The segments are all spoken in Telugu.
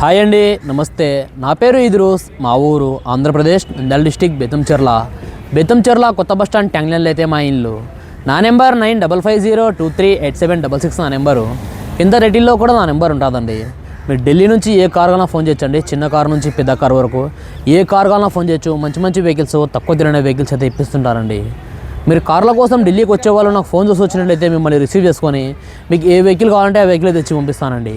హాయ్ అండి నమస్తే. నా పేరు ఇద్రూస్ మా ఊరు ఆంధ్రప్రదేశ్ నంద్యాల డిస్టిక్ బెతంచెర్ల బెతంచెర్ల కొత్త బస్ స్టాండ్ ట్యాంగ్లైన్లో అయితే మా ఇల్లు. నా number nine double five zero two three eight seven double six నా నెంబరు. కింద రెడ్డిల్లో కూడా నా నెంబర్ ఉంటుందండి. మీరు ఢిల్లీ నుంచి ఏ కార్ కన్నా ఫోన్ చేయొచ్చండి. చిన్న కార్ నుంచి పెద్ద కార్ వరకు ఏ కార్ కన్నా ఫోన్ చేయొచ్చు. మంచి మంచి వెహికల్స్ తక్కువ తిరిగిన వెహికల్స్ అయితే ఇప్పిస్తుంటారండి. మీరు కార్ల కోసం ఢిల్లీకి వచ్చే వాళ్ళు నాకు ఫోన్ చేసి వచ్చినట్లయితే మిమ్మల్ని రిసీవ్ చేసుకొని మీకు ఏ వెహికల్ కావాలంటే ఆ వెహికల్ తెచ్చి పంపిస్తానండి.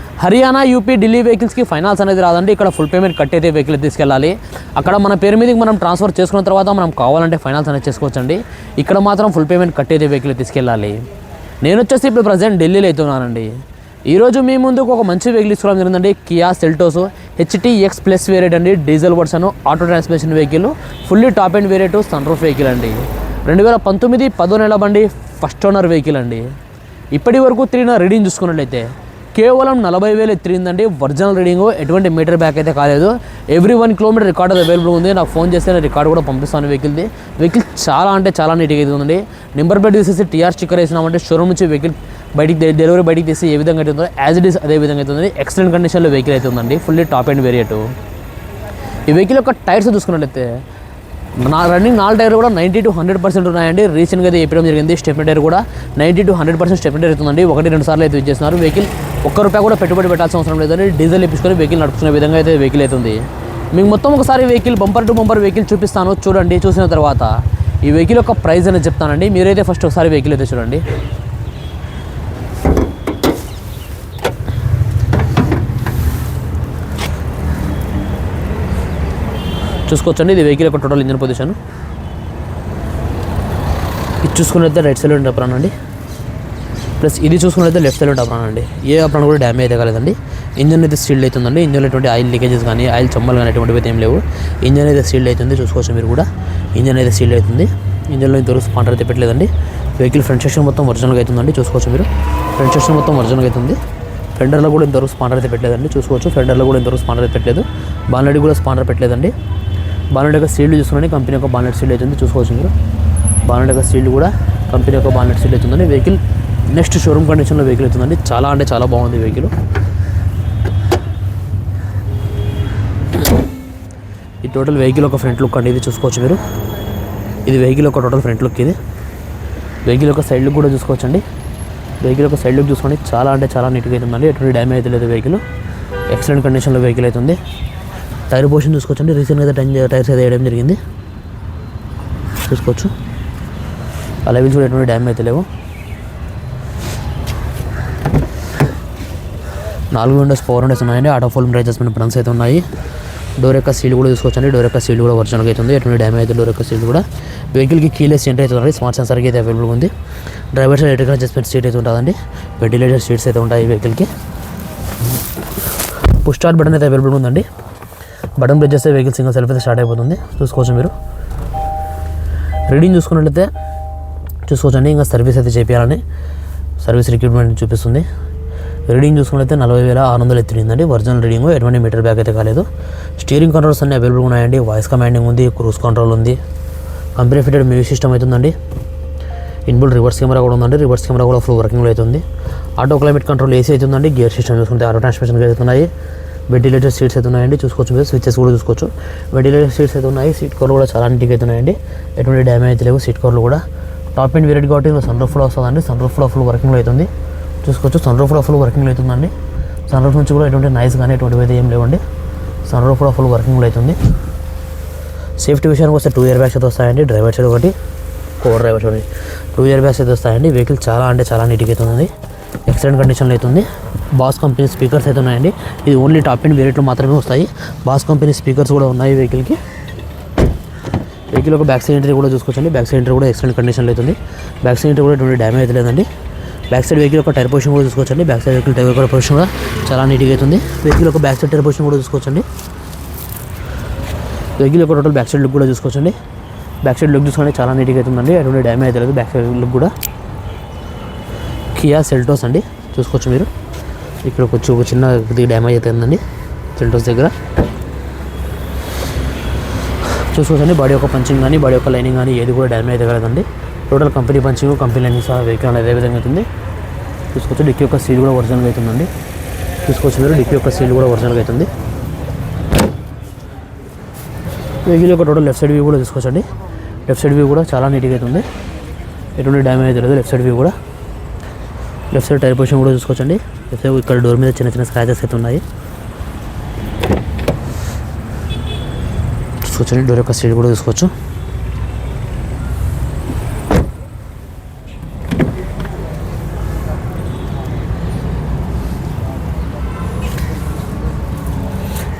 హర్యానా యూపీ ఢిల్లీ వెహికల్స్కి ఫైనాన్స్ అనేది రాదండి. ఇక్కడ ఫుల్ పేమెంట్ కట్టేదే వెహికల్ తీసుకెళ్ళాలి. అక్కడ మన పేరు మీదకి మనం ట్రాన్స్ఫర్ చేసుకున్న తర్వాత మనం కావాలంటే ఫైనాన్స్ అనేది చేసుకోవచ్చండి. ఇక్కడ మాత్రం ఫుల్ పేమెంట్ కట్టేదే వెహికల్ తీసుకెళ్ళాలి. నేను వచ్చేసి ఇప్పుడు ప్రజెంట్ ఢిల్లీలో అవుతున్నానండి. ఈరోజు మీ ముందుకు ఒక మంచి వెహికల్ తీసుకోవడం జరిగిందండి. Kia Seltos. HT X plus variant అండి. Diesel version auto transmission vehicle fully top end variant sunroof vehicle అండి. రెండు వేల పంతొమ్మిది పదో నెల బండి ఫస్ట్ ఓనర్ వెహికల్ అండి. ఇప్పటి వరకు తిరిగిన రీడింగ్ చూసుకున్నట్లయితే కేవలం నలభై వేలు ఎత్తిరిందండి. Original reading. ఎటువంటి మీటర్ బ్యాక్ అయితే కాలేదు. Every one kilometre record available ఉంది. నాకు ఫోన్ చేస్తే నేను రికార్డ్ కూడా పంపిస్తాను వెహికల్ది. వెహికల్ చాలా అంటే చాలా నీట్గా అయితే ఉందండి. నెంబర్ ప్లేట్ తీసేసి టీఆర్ స్టిక్కర్ వేసినామంటే షోరూమ్ నుంచి వెహికల్ బయటికి డెలివరీ బయటికి తీసి ఏ విధంగా అయితే ఉందో యాజ్ ఇట్ ఈస్ అదే విధంగా అయితే ఉంది ఎక్సలెంట్ కండిషన్లో వెహికల్ అయితే ఉందండి. ఫుల్లీ టాప్ అండ్ వేరియట్ ఈ వెహికల్ యొక్క టైర్స్ చూసుకున్నట్లయితే నా రన్నింగ్ నాలుగు టైర్ కూడా నైంటీ టు హండ్రెడ్ పర్సెంట్ ఉన్నాయండి. రీసెంట్గా అయితే చెప్పడం జరిగింది. స్టెప్ని టైర్ కూడా ninety to hundred percent stepney tyre అవుతుందండి. ఒకటి రెండు సార్లు అయితే ఇచ్చేస్తున్నారు వెహికల్ ఒక్క రూపాయి కూడా పెట్టుబడి పెట్టాల్సిన అవసరం లేదండి. డీజిల్ ఇప్పించుకొని వెహికల్ నడుపుకునే విధంగా అయితే వెహికల్ అవుతుంది. మీకు మొత్తం ఒకసారి vehicle bumper to bumper vehicle చూపిస్తాను. చూడండి చూసిన తర్వాత ఈ వెహికల్ యొక్క ప్రైస్ అనేది చెప్తానండి. మీరైతే ఫస్ట్ ఒకసారి వెహికల్ అయితే చూడండి. చూసుకోవచ్చండి. ఇది వెహికల్ యొక్క టోటల్ ఇంజన్ పొజిషన్ ఇది చూసుకున్నట్లయితే రైట్ సైడ్ ఉండే అప్రాన్ అండి. ప్లస్ ఇది చూసుకున్నట్లయితే లెఫ్ట్ సైడ్ ఉండే అప్రాన్ అండి. ఏ అప్రాన్ కూడా డ్యామేజ్ అయితే కాలేదండి. ఇంజన్ అయితే సీల్డ్ అవుతుందండి. ఇంజన్ ఎటువంటి ఆయిల్ లీకేజెస్ కానీ ఆయిల్ చమ్మలు కానీ ఎటువంటివి అయితే ఏం లేవు. ఇంజన్ అయితే సీల్డ్ అవుతుంది. చూసుకోవచ్చు మీరు కూడా. ఇంజన్ అయితే సీల్డ్ అవుతుంది. ఇంజన్లో ఇంతవరకు స్పాండర్ అయితే పెట్టలేదండి. వెహికల్ ఫ్రంట్ సెక్షన్ మొత్తం ఒరిజినల్గా అవుతుందండి. చూసుకోవచ్చు మీరు. ఫ్రంట్ సెక్షన్ మొత్తం ఒరిజినల్గా అవుతుంది. ఫెండర్లో కూడా ఇంతవరకు స్పాండర్ అయితే పెట్టలేదండి. చూసుకోవచ్చు. ఫెండర్లో కూడా ఇంతవరకు స్పాండర్ అయితే పెట్టలేదు. బాన్లెట్ కూడా స్పాండర్ పెట్టలేదండి. బానెట్ యొక్క సీల్డ్ చూసుకుని కంపెనీ యొక్క బానెట్ సీల్డ్ అవుతుంది చూసుకోవచ్చు మీరు. బానెట్ యొక్క సీల్డ్ కూడా కంపెనీ యొక్క బానెట్ సీల్డ్ అవుతుందని వెహికల్ నెక్స్ట్ షోరూమ్ కండిషన్లో వెహికల్ అవుతుందండి చాలా అంటే చాలా బాగుంది వెహికల్ ఈ టోటల్ వెహికల్ ఒక ఫ్రంట్ లుక్ అండి ఇది చూసుకోవచ్చు మీరు. ఇది వెహికల్ ఒక టోటల్ ఫ్రంట్ లుక్ ఇది. వెహికల్ యొక్క సైడ్ లుక్ కూడా చూసుకోవచ్చు అండి వెహికల్ యొక్క సైడ్ లుక్ చూసుకోండి చాలా అంటే చాలా నీట్గా అవుతుందండి ఎటువంటి డ్యామేజ్ అయితే లేదు వెహికల్ ఎక్సలెంట్ కండిషన్లో వెహికల్ అవుతుంది టైర్ పోషన్ చూసుకోవచ్చండి. రీసెంట్గా అయితే టైం టైర్స్ అయితే వేయడం జరిగింది. చూసుకోవచ్చు. ఆ లెవెల్స్ కూడా ఎటువంటి డ్యామేజ్ అయితే లేవు. నాలుగు విండోస్ ఫోర్ విండోస్ ఉన్నాయండి. ఆటో ఫోల్ అడ్జస్ట్మెంట్ బ్రన్స్ అయితే ఉన్నాయి. డోర్ యొక్క సీల్ కూడా చూసుకోవచ్చండి. డోర్ యొక్క సీల్ కూడా ఒరిజినల్గా ఉంది. ఎటువంటి డ్యామేజ్ అయితే డోర్ యొక్క సీల్ కూడా. వెహికల్కి కీలెస్ ఎంటర్ అవుతుంది స్మార్ట్ సెన్సర్కి అయితే అవైలబుల్ ఉంది. Driver side electrical adjustment seat అయితే ఉంటుందండి. వెంటిలేటర్ సీట్స్ అయితే ఉంటాయి వెహికల్కి. పుష్ స్టార్ట్ బటన్ అయితే అవైలబుల్ ఉందండి. బటన్ ప్రెస్ చేస్తే వెహికల్ సింగిల్ సెల్ఫ్ అయితే స్టార్ట్ అయిపోతుంది. చూసుకోవచ్చు మీరు. రీడింగ్ చూసుకున్నట్లయితే చూసుకోవచ్చండి. ఇంకా సర్వీస్ అయితే చేపించాలని సర్వీస్ రిక్రూట్మెంట్ చూపిస్తుంది. రీడింగ్ చూసుకున్నట్లయితే నలభై వేల ఆరు వందలు ఎత్తిందండి ఒరిజినల్ రీడింగ్ ఎటువంటి మీటర్ బ్యాక్ అయితే కాలేదు. స్టీరింగ్ కంట్రోల్స్ అన్ని అవైలబుల్ ఉన్నాయండి. వాయిస్ కమాండింగ్ ఉంది క్రూజ్ కంట్రోల్ ఉంది. కంపెనీ ఫిటెడ్ మ్యూజిక్ సిస్టమ్ అవుతుందండి ఇన్బుల్ రివర్స్ కెమెరా కూడా ఉందండి. రివర్స్ కెమెరా కూడా ఫుల్ వర్కింగ్లో అవుతుంది ఆటో క్లైమేట్ కంట్రోల్ ఏసీ అవుతుందండి గేర్ సిస్టమ్ చూసుకుంటే ఆటో ట్రాన్స్మిషన్ అవుతున్నాయి వెంటిలేటర్ సీట్స్ అయితే ఉన్నాయండి. చూసుకోవచ్చు మీరు. స్విచ్చెస్ కూడా చూసుకోవచ్చు. వెంటిలేటర్ సీట్స్ అయితే ఉన్నాయి. సీట్ కవర్లు కూడా చాలా నీట్గా అయితే ఉన్నాయండి. ఎటువంటి డ్యామేజ్ లేవు. సీట్ కవర్లు కూడా. టాప్ అండ్ వేరేట్ కాబట్టి సన్ రూఫ్ కూడా వస్తుందండి. సన్ రూఫ్ కూడా ఫుల్ వర్కింగ్లో అవుతుంది చూసుకోవచ్చు. సన్ రూఫ్ కూడా ఫుల్ వర్కింగ్లో అవుతుందండి సన్ రూఫ్ నుంచి కూడా ఎటువంటి నైస్ కానీ ఎటువంటివి అయితే ఏం లేవండి. సన్ రూఫ్ కూడా ఫుల్ వర్కింగ్లో అవుతుంది సేఫ్టీ విషయానికి వస్తే టూ ఇయర్ బ్యాగ్స్ అయితే వస్తాయండి. డ్రైవర్ సైడ్ ఒకటి core driver side two air bags అయితే వస్తాయండి. వెహికల్ చాలా అంటే చాలా నీట్గా అవుతుంది ఎక్సలెంట్ కండిషన్లో అవుతుంది బాస్ కంపెనీ స్పీకర్స్ అయితే ఉన్నాయండి. ఇది ఓన్లీ టాప్ అండ్ వేరియట్లో మాత్రమే వస్తాయి. బాస్ కంపెనీ స్పీకర్స్ కూడా ఉన్నాయి వెహికల్కి వెహికల్ ఒక బ్యాక్ సైడ్ ఎంట్రీ కూడా చూసుకోవచ్చండి. బ్యాక్ సైడ్ ఎంట్రీ కూడా ఎక్సలెంట్ కండిషన్లో అవుతుంది బ్యాక్ సైడ్ ఎంట్రీ కూడా ఎటువంటి డ్యామేజ్ అయితే లేదండి. బ్యాక్ సైడ్ వెహికల్ ఒక టైర్ పొజిషన్ కూడా చూసుకోవచ్చండి. Back side vehicle tyre position కూడా చాలా నీట్గా అవుతుంది వెహికల్ ఒక బ్యాక్ సైడ్ టైర్ పొజిషన్ కూడా చూసుకోవచ్చండి. వెహికల్ ఒక టోటల్ బ్యాక్ సైడ్ లుక్ కూడా చూసుకోవచ్చండి. బ్యాక్ సైడ్ లుక్ చూసుకోండి చాలా నీట్గా అవుతుందండి ఎటువంటి డ్యామేజ్ అయితే లేదు. బ్యాక్ సైడ్ లుక్ కూడా. కియా సెల్టోస్ అండి. చూసుకోవచ్చు మీరు. ఇక్కడ కొంచెం ఒక చిన్న డ్యామేజ్ అయితే ఉందండి. సెల్టోస్ దగ్గర. చూసుకోవచ్చండి బాడీ యొక్క పంచింగ్ కానీ బాడీ యొక్క లైనింగ్ కానీ ఏది కూడా డ్యామేజ్ అయితే కలదండి. Total company punching company lining సహా వెహికల్ అదే విధంగా అవుతుంది చూసుకోవచ్చు డిక్కీ యొక్క సీల్ కూడా ఒరిజినల్గా అవుతుందండి చూసుకోవచ్చు మీరు డిక్కీ యొక్క సీల్ కూడా ఒరిజినల్గా అవుతుంది వెహికల్ యొక్క టోటల్ లెఫ్ట్ సైడ్ వ్యూ కూడా చూసుకోవచ్చండి లెఫ్ట్ సైడ్ వ్యూ కూడా చాలా నీట్గా అవుతుంది ఎటువంటి డ్యామేజ్ అయితే లేదు లెఫ్ట్ సైడ్ వ్యూ కూడా. లెఫ్ట్ సైడ్ టైర్ పొజిషన్ కూడా చూసుకోవచ్చండి. లెఫ్ట్ సైడ్ ఇక్కడ డోర్ మీద చిన్న చిన్న స్క్రాచెస్ అయితే ఉన్నాయి. చూసుకోవచ్చండి. డోర్ యొక్క సీట్ కూడా చూసుకోవచ్చు.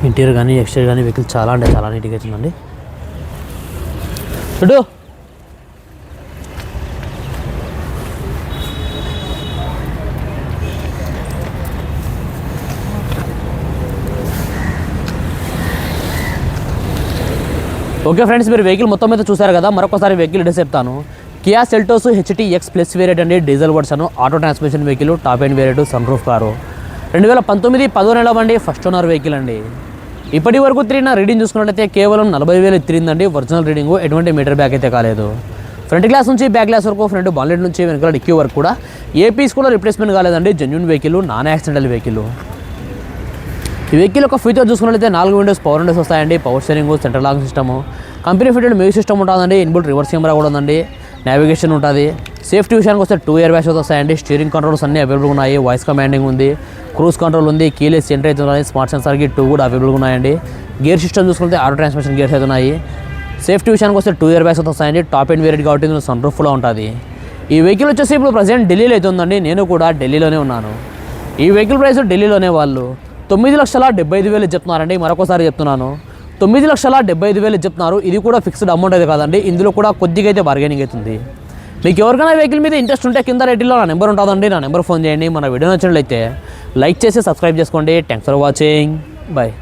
ఇంటీరియర్ కానీ ఎక్స్టీరియర్ కానీ వెహికల్ చాలా అంటే చాలా నీట్గా అవుతుందండి చూడు. ఓకే ఫ్రెండ్స్ మీరు వెహికల్ మొత్తం మీద చూసారు కదా మరొకసారి వెహికల్ డీటెయిల్స్ చెప్తాను. Kia Seltos HT X plus variant అండి diesel version auto transmission vehicle top end variant sunroof car రెండు వేల పంతొమ్మిది పదో నెల బండి ఫస్ట్ ఓనర్ వెహికల్ అండి. ఇప్పటి వరకు తిరిగిన రీడింగ్ చూసుకున్నట్లయితే కేవలం నలభై వేలు తిరిగిందండి ఒరిజినల్ రీడింగ్ ఎటువంటి మీటర్ బ్యాక్ అయితే కాలేదు. ఫ్రంట్ గ్లాస్ నుంచి బ్యాక్ గ్లాస్ వరకు ఫ్రంట్ బాన్లెట్ నుంచి వెనకాల డిక్కీ వరకు కూడా ఏ పీస్ కూడా రిప్లేస్మెంట్ కాలేదండి genuine vehicle non accidental vehicle ఈ వెహికల్ యొక్క ఫీచర్ చూసుకున్నట్లయితే నాలుగు విండోస్ పవర్ విండోస్ వస్తాయండి. Power steering central lock system company fitted music system ఉంటుందండి. ఇన్బుల్ రివర్స్ కెమెరా కూడా ఉందండి. నావిగేషన్ ఉంటుంది. సేఫ్టీ విషయానికి వస్తే టూ ఇయర్ బ్యాగ్స్ వస్తాయండి. స్టీరింగ్ కంట్రోల్స్ అన్నీ అవైలబుల్గా ఉన్నాయి. వాయిస్ కమాండింగ్ ఉంది. క్రూజ్ కంట్రోల్ ఉంది. కీలెస్ ఎంటర్ అయితే ఉన్నాయి స్మార్ట్ సెన్సార్కి టూ కూడా అవైలబుల్గా ఉన్నాయండి. గేర్ సిస్టమ్ చూసుకుంటే ఆటో ట్రాన్స్మిషన్ గేర్స్ అయితే ఉన్నాయి. సేఫ్టీ విషయానికి వస్తే టూ ఇయర్ బ్యాగ్స్ వస్తాయండి. టాప్ ఎండ్ వేరియట్ కాబట్టి ఇందులో సన్ రూఫ్లో ఉంటుంది. ఈ వెహికల్ వచ్చేసి ఇప్పుడు ప్రజెంట్ ఢిల్లీలో అయితే ఉందండి. నేను కూడా ఢిల్లీలోనే ఉన్నాను. ఈ వెహికల్ ప్రైస్ ఢిల్లీలోనే వాళ్ళు తొమ్మిది లక్షల డెబ్బై ఐదు వేలు చెప్తున్నారండి మరొకసారి చెప్తున్నాను. తొమ్మిది లక్షల డెబ్బై ఐదు వేలు చెప్తున్నారు ఇది కూడా ఫిక్స్డ్ అమౌంట్ అయితే కాదండి ఇందులో కూడా కొద్దిగా అయితే బార్గెనింగ్ అవుతుంది. మీకు ఎవరికైనా వెహికల్ మీద ఇంట్రెస్ట్ ఉంటే కింద రేటిలో నా నెంబర్ ఉంటుందండి నా నెంబర్ ఫోన్ చేయండి మన వీడియో నచ్చినట్లయితే లైక్ చేసి సబ్స్క్రైబ్ చేసుకోండి. Thanks for watching bye